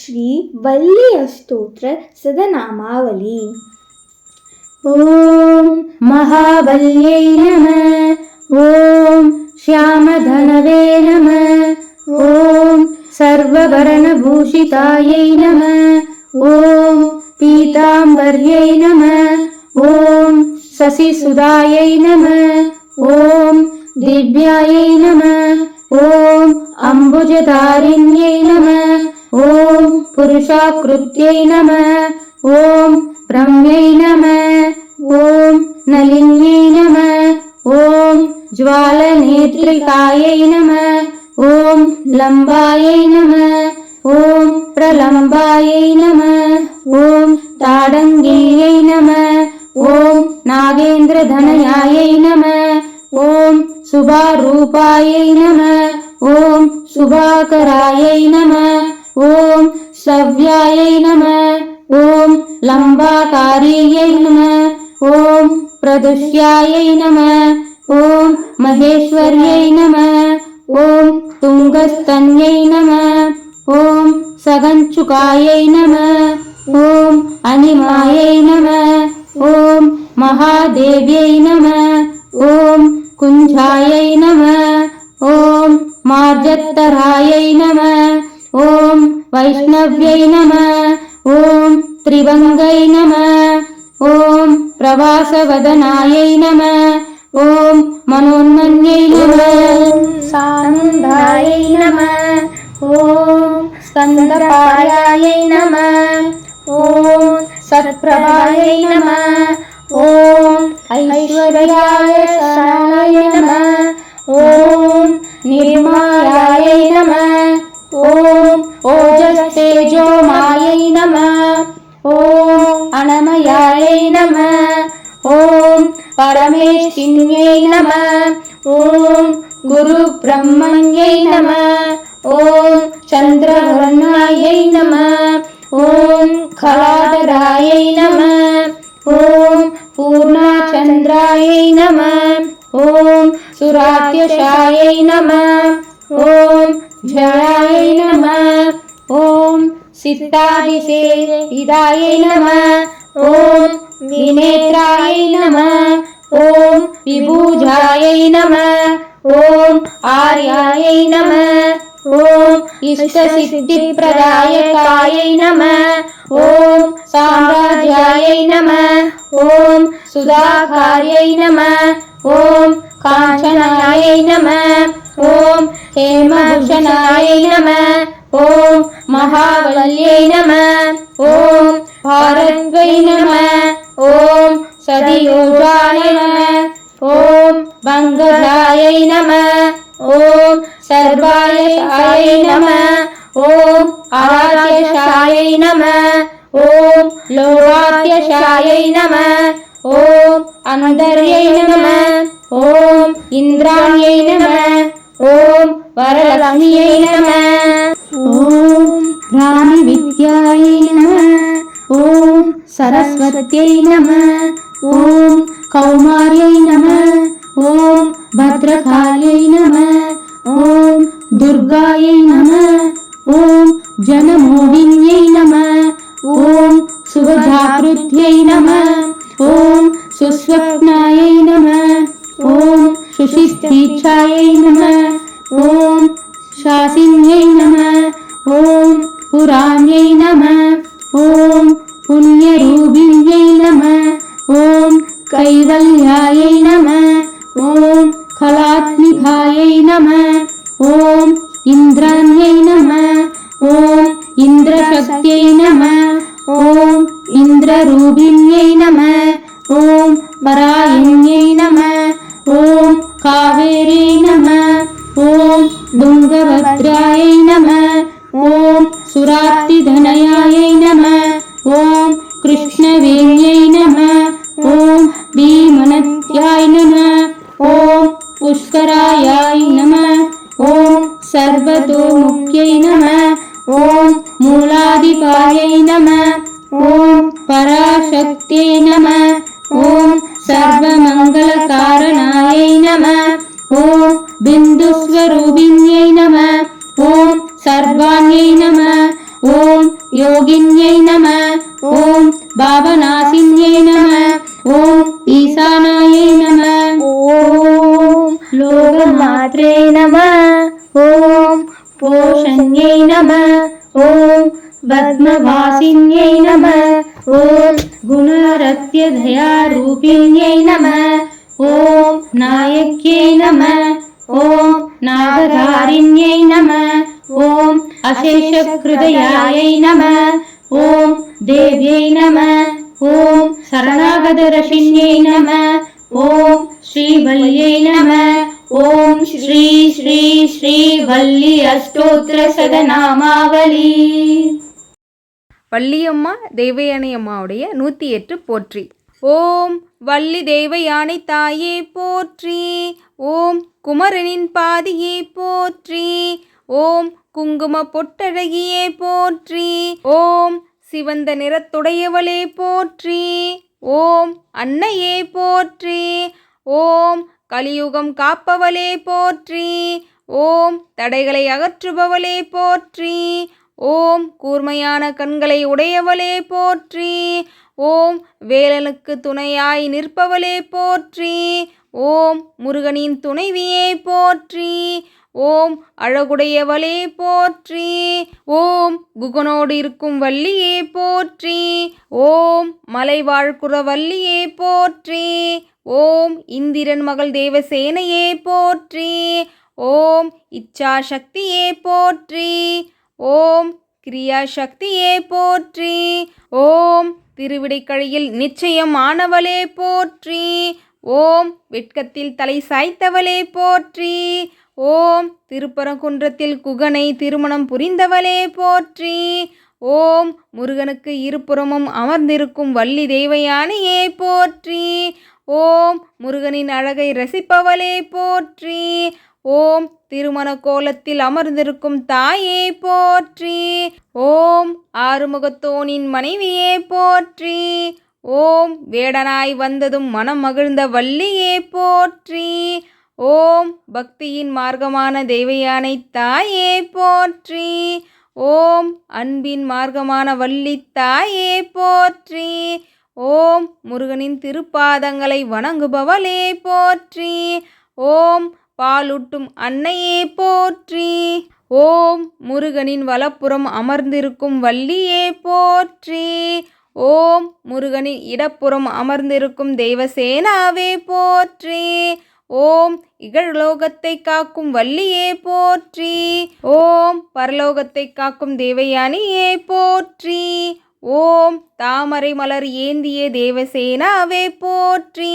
श्रीवल्ली अस्तोत्र सदनामावली ॐ महाबल्यै नमः ॐ श्यामधनवे नमः ॐ सर्ववर्णभूषितायै नमः ॐ पीताम्बर्यै नमः ॐ शशिसुधायै नमः ॐ दिव्यायै नमः ॐ अम्बुजधारिण्यै नमः ॐ पुरुषाकृत्यै नमः ॐ ब्रह्मै नमः ॐ नलिन्यै नमः ॐ ज्वालनेत्रिकायै नमः ॐ लम्बायै नमः ॐ प्रलम्बायै नमः ॐ ताडङ्ग्यै नमः ॐ नागेन्द्रधनयायै नमः ॐ शुभारूपायै नमः ॐ शुभाकरायै नमः ॐ सव्यायै नमः ॐ लम्बाकार्यै ॐ प्रदुष्यायै नमः ॐ महेश्वर्यै नमः ॐ तुङ्गस्तन्यै नमः ॐ सगञ्चुकायै अनिमायै नमः ॐ महादेव्यै नमः ॐ कुञ्जायै नमः ॐ मार्जत्तरायै नमः ఓం వైష్ణవ్యై నమ ఓం త్రిభంగై నమ ఓం ప్రవాసవదనాయై నమ ఓం మనోన్మన్యై నమ. సానందాయై నమ ఓం స్కందపాయాయై నమ ఓం సత్ప్రభాయై నమ ఓం ఐశ్వర్యాయ సనాయ నమ ఓం నిర్మాయాయ నమ ఓం ఓజస్తేజోమాయై నమ. ఓం అణమయాయై నమ. ఓం పరమేష్ఠిన్యై నమ. ఓం గురు బ్రహ్మణ్యై నమ. ఓం చంద్రవర్ణాయై నమ. ఓం ఖలాదరాయై నమ. ఓం పూర్ణాచంద్రాయై నమ. ఓం సురాత్యశాయై నమ. ఓం ஜாயை நம. ஓம் சித்தாதிசே இதாயை நம. ஓம் விநேத்ராயை நம. ஓம் விபூஜாயை நம. ஓம் ஆர்யாயை நம. ஓம் இஷ்டசித்தி பிரதாயகாயை நம. ஓம் சாம்ராஜ்யாயை நம. ஓம் சுதாகாரியை நம. ஓம் காஞ்சனாயை நம. ஓம் ஹேமபூஷணாய நம. ஓம் மகாவல்யை நம. ஓம் பாரங்கை நம. ஓம் சதியோஜாய நம. ஓம் பங்கதாயை நம. ஓம் சர்வாய நம. ஓம் ஆராயசாயை நம. ஓம் லோகாத்யசாயை நம. ஓம் அந்தர்யை நம. ஓம் இந்திராயை நம. ॐ वरलक्ष्म्यै नमः। ॐ रामविद्यायै नमः। ॐ सरस्वत्यै नमः। ॐ कौमार्यै नमः। ॐ भद्रकाल्यै नमः। ॐ दुर्गायै नमः। ॐ जनमोहिन्यै नमः। ॐ शुभजागृत्यै नमः। ॐ सुस्वप्नायै नमः। ॐ सुशिस्तीक्षायै नमः ஓம் சாசின்யை நம ஓம் புராண்யை நம ஓம் புண்ணியரூபிண்யை நம ஓம் கைவல்யாயை நம ஓம் கலாத்மிகாயை நம ஓம் இந்திராண்யை நம ஓம் இந்திரசக்தியை நம ஓம் இந்திரரூபிண்யை நம ஓம் வராய முக்கியை நம ஓம் மூலாதிபாயை நம ஓம் பராசக்தியை நம ஓம் சர்வமங்கலகாரணாயை நம ஓம் பிந்துஸ்வரூபிணியை நம ஓம் சர்வாண்யை நம ஓம் யோகின்யை நம ஓம் பாவநாசின்யை நம ஓம் ஈசானாயை நம ஓம் லோகமாத்ரே நம ஓம் போஷன்யை நம ஓம் பத்மவாசின்யை நம ஓம் குணரத்யதயாரூபிண்யை நம ஓம் நாயக்கியை நம ஓம் நாகதாரிண்யை நம ஓம் அசேஷகிருதயாயை நம ஓம் தேவியை நம ஓம் சரணாகதரசிண்யை நம ஓம் ஸ்ரீபல்யை நம ஓம் ஸ்ரீ வள்ளி அஷ்டோத்திர சதநாமாவளி. வள்ளியம்மா தெய்வயானையம்மாவுடைய நூற்றி எட்டு போற்றி. ஓம் வள்ளி தெய்வயானை தாயே போற்றி. ஓம் குமரனின் பாதியே போற்றி. ஓம் குங்கும பொட்டழகியே போற்றி. ஓம் சிவந்த நிறத்துடையவளே போற்றி. ஓம் அன்னையே போற்றி. ஓம் கலியுகம் காப்பவளே போற்றி. ஓம் தடைகளை அகற்றுபவளே போற்றி. ஓம் கூர்மையான கண்களை உடையவளே போற்றி. ஓம் வேலனுக்கு துணையாய் நிற்பவளே போற்றி. ஓம் முருகனின் துணைவியே போற்றி. ஓம் அழகுடையவளே போற்றி. ஓம் குகனோடு இருக்கும் வள்ளியே போற்றி. ஓம் மலைவாழ்குற வள்ளியே போற்றி. ஓம் இந்திரன் மகள் தேவசேனையே போற்றி. ஓம் இச்சா சக்தியே போற்றி. ஓம் கிரியாசக்தியே போற்றி. ஓம் திருவிடைக்கழியில் நிச்சயம் ஆனவளே போற்றி. ஓம் வெட்கத்தில் தலை சாய்த்தவளே போற்றி. ஓம் திருப்பரங்குன்றத்தில் குகனை திருமணம் புரிந்தவளே போற்றி. ஓம் முருகனுக்கு இருபுறமும் அமர்ந்திருக்கும் வள்ளி தெய்வயானையே போற்றி. ஓம் முருகனின் அழகை ரசிப்பவளே போற்றி. ஓம் திருமண கோலத்தில் அமர்ந்திருக்கும் தாயே போற்றி. ஓம் ஆறுமுகத்தோனின் மனைவியே போற்றி. ஓம் வேடனாய் வந்ததும் மனம் மகிழ்ந்த வள்ளியே போற்றி. ஓம் பக்தியின் மார்க்கமான தெய்வயானை தாயே போற்றி. ஓம் அன்பின் மார்க்கமான வள்ளி தாயே போற்றி. ஓம் முருகனின் திருப்பாதங்களை வணங்குபவளே போற்றி. ஓம் பாலூட்டும் அன்னையே போற்றி. ஓம் முருகனின் வலப்புறம் அமர்ந்திருக்கும் வள்ளியே போற்றி. ஓம் முருகனின் இடப்புறம் அமர்ந்திருக்கும் தெய்வசேனாவே போற்றி. ஓம் இகழ்லோகத்தை காக்கும் வள்ளியே போற்றி. ஓம் பரலோகத்தை காக்கும் தேவயானியே போற்றி. ஓம் தாமரை மலர் ஏந்திய தேவசேனாவே போற்றி.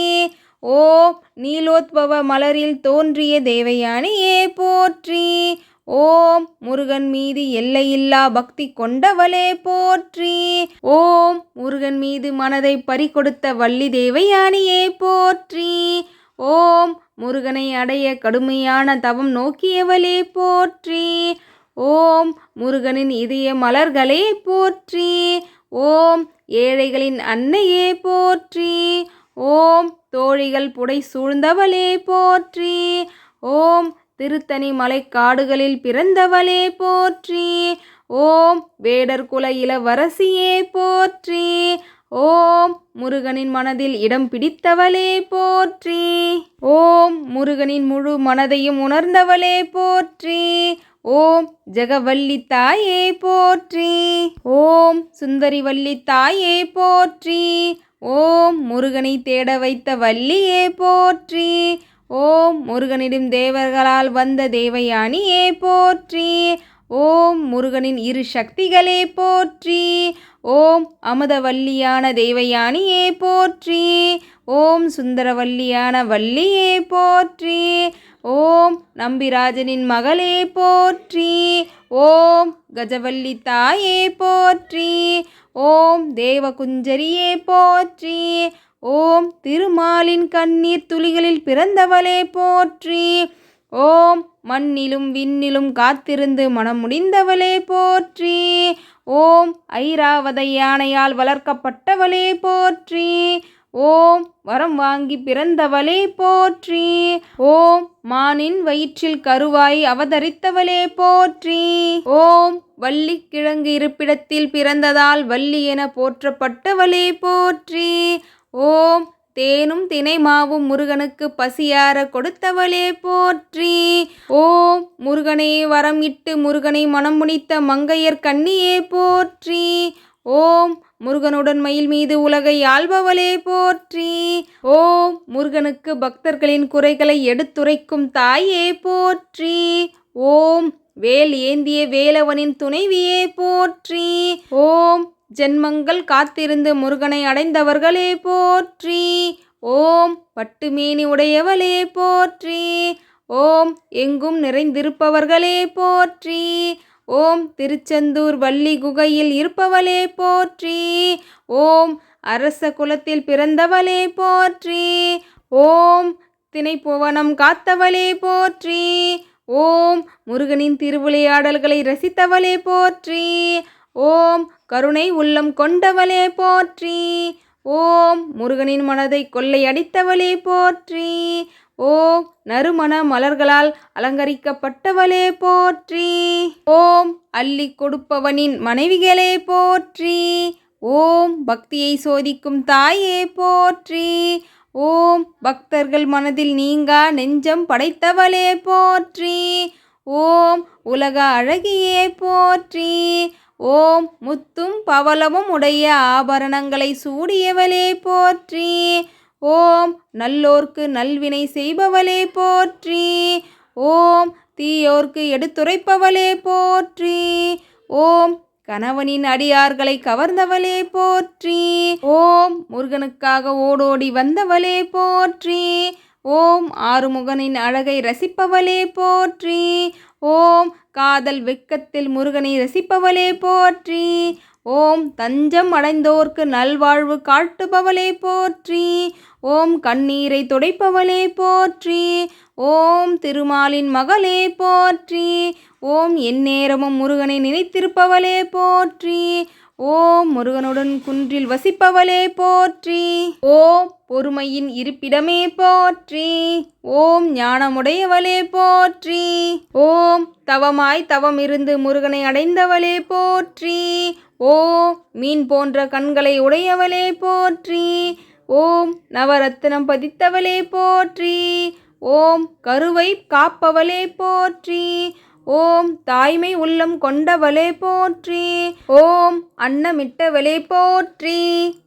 ஓம் நீலோத்பவ மலரில் தோன்றிய தேவயானியே போற்றி. ஓம் முருகன் மீது எல்லையில்லா பக்தி கொண்டவளே போற்றி. ஓம் முருகன் மீது மனதை பறிகொடுத்த வள்ளி தேவயானியே போற்றி. ஓம் முருகனை அடைய கடுமையான தவம் நோக்கியவளே போற்றி. ஓம் முருகனின் இதய மலர்களே போற்றி. ஓம் ஏழைகளின் அன்னையே போற்றி. ஓம் தோழிகள் புடை சூழ்ந்தவளே போற்றி. ஓம் திருத்தணி மலைக்காடுகளில் பிறந்தவளே போற்றி. ஓம் வேடர் குல இளவரசியே போற்றி. ஓம் முருகனின் மனதில் இடம் பிடித்தவளே போற்றி. ஓம் முருகனின் முழு மனதையும் உணர்ந்தவளே போற்றி. ஓம் ஜெகவல்லி தாயே போற்றி. ஓம் சுந்தரிவல்லி தாயே போற்றி. ஓம் முருகனை தேட வைத்த வள்ளியே போற்றி. ஓம் முருகனிடம் தேவர்களால் வந்த தேவயானியே போற்றி. ஓம் முருகனின் இரு சக்திகளே போற்றி. ஓம் அமுதவல்லியான தேவயானியே போற்றி. ஓம் சுந்தரவல்லியான வள்ளியே போற்றி. ஓம் நம்பிராஜனின் மகளே போற்றி. ஓம் கஜவல்லி தாயே போற்றி. ஓம் தேவகுஞ்சரியே போற்றி. ஓம் திருமாலின் கண்ணீர் துளிகளில் பிறந்தவளே போற்றி. ஓம் மண்ணிலும் விண்ணிலும் காத்திருந்து மனம் முடிந்தவளே போற்றி. ஓம் ஐராவத யானையால் வளர்க்கப்பட்டவளே போற்றி. ஓம் வரம் வாங்கி பிறந்தவளே போற்றி. ஓம் மானின் வயிற்றில் கருவாய் அவதரித்தவளே போற்றி. ஓம் வள்ளி கிழங்கு இருப்பிடத்தில் பிறந்ததால் வள்ளி என போற்றப்பட்டவளே போற்றி. ஓம் தேனும் தினை மாவும் முருகனுக்கு பசியார கொடுத்தவளே போற்றி. ஓம் முருகனே வரம் இட்டு முருகனை மனம் முடித்த மங்கையர் கண்ணியே போற்றி. ஓம் முருகனுடன் மயில் மீது உலகை ஆள்பவளே போற்றி. ஓம் முருகனுக்கு பக்தர்களின் குறைகளை எடுத்துரைக்கும் தாயே போற்றி. ஓம் வேல் ஏந்திய வேலவனின் துணைவியே போற்றி. ஓம் ஜென்மங்கள் காத்திருந்து முருகனை அடைந்தவர்களே போற்றி. ஓம் பட்டுமேனி உடையவளே போற்றி. ஓம் எங்கும் நிறைந்திருப்பவர்களே போற்றி. ஓம் திருச்செந்தூர் வள்ளி குகையில் இருப்பவளே போற்றி. ஓம் அரச குலத்தில் பிறந்தவளே போற்றி. ஓம் திணைப்புவனம் காத்தவளே போற்றி. ஓம் முருகனின் திருவிளையாடல்களை ரசித்தவளே போற்றி. ஓம் கருணை உள்ளம் கொண்டவளே போற்றி. ஓம் முருகனின் மனதை கொள்ளையடித்தவளே போற்றி. ஓம் நறுமண மலர்களால் அலங்கரிக்கப்பட்டவளே போற்றி. ஓம் அள்ளி கொடுப்பவனின் மனைவிகளே போற்றி. ஓம் பக்தியை சோதிக்கும் தாயே போற்றி. ஓம் பக்தர்கள் மனதில் நீங்கா நெஞ்சம் படைத்தவளே போற்றி. ஓம் உலக அழகியே போற்றி. ஓம் முத்தும் பவளமும் உடைய ஆபரணங்களை சூடியவளே போற்றி. ஓம் நல்லோர்க்கு நல்வினை செய்பவளே போற்றி. ஓம் தீயோர்க்கு எடுத்துரைப்பவளே போற்றி. ஓம் கணவனின் அடியார்களை கவர்ந்தவளே போற்றி. ஓம் முருகனுக்காக ஓடோடி வந்தவளே போற்றி. ஓம் ஆறுமுகனின் அழகை ரசிப்பவளே போற்றி. ஓம் காதல் வெக்கத்தில் முருகனை ரசிப்பவளே போற்றி. ஓம் தஞ்சம் அடைந்தோர்க்கு நல்வாழ்வு காட்டுபவளே போற்றி. ஓம் கண்ணீரை துடைப்பவளே போற்றி. ஓம் திருமாலின் மகளே போற்றி. ஓம் எந்நேரமும் முருகனை நினைத்திருப்பவளே போற்றி. ஓம் முருகனுடன் குன்றில் வசிப்பவளே போற்றி. ஓம் பொறுமையின் இருப்பிடமே போற்றி. ஓம் ஞானமுடையவளே போற்றி. ஓம் தவமாய் தவம் இருந்து முருகனை அடைந்தவளே போற்றி. ஓம் மீன் போன்ற கண்களை உடையவளே போற்றி. ஓம் நவரத்னம் பதித்தவளே போற்றி. ஓம் கருவை காப்பவளே போற்றி. ஓம் தாய்மை உள்ளம் கொண்டவளே போற்றி. ஓம் அன்னமிட்டவளே போற்றி.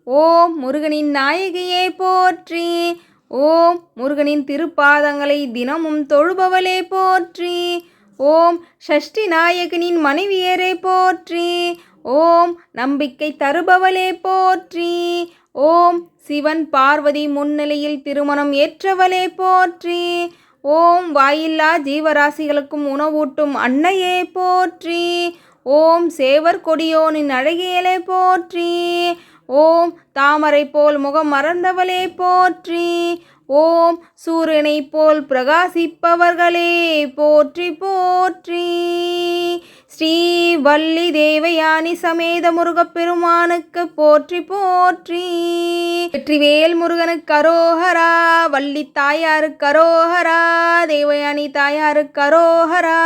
ஓம் முருகனின் நாயகியே போற்றி. ஓம் முருகனின் திருப்பாதங்களை தினமும் தொழுபவளே போற்றி. ஓம் ஷஷ்டி நாயகனின் மனைவியரே போற்றி. ஓம் நம்பிக்கை தருபவளே போற்றி. ஓம் சிவன் பார்வதி முன்னிலையில் திருமணம் ஏற்றவளே போற்றி. ஓம் வாயில்லா ஜீவராசிகளுக்கும் உணவூட்டும் அன்னையே போற்றி. ஓம் சேவர் கொடியோனின் அழகியலே போற்றி. ஓம் தாமரை போல் முகம் மறந்தவளே போற்றி. ஓம் சூரியனை போல் பிரகாசிப்பவர்களே போற்றி போற்றி. ஸ்ரீ வள்ளி தேவயானி சமேத முருகப்பெருமானுக்கு போற்றி போற்றி. வெற்றிவேல் முருகனுக்கு அரோஹரா வள்ளி தாயாருக்கு அரோஹரா தேவயானி தாயாருக்கு அரோஹரா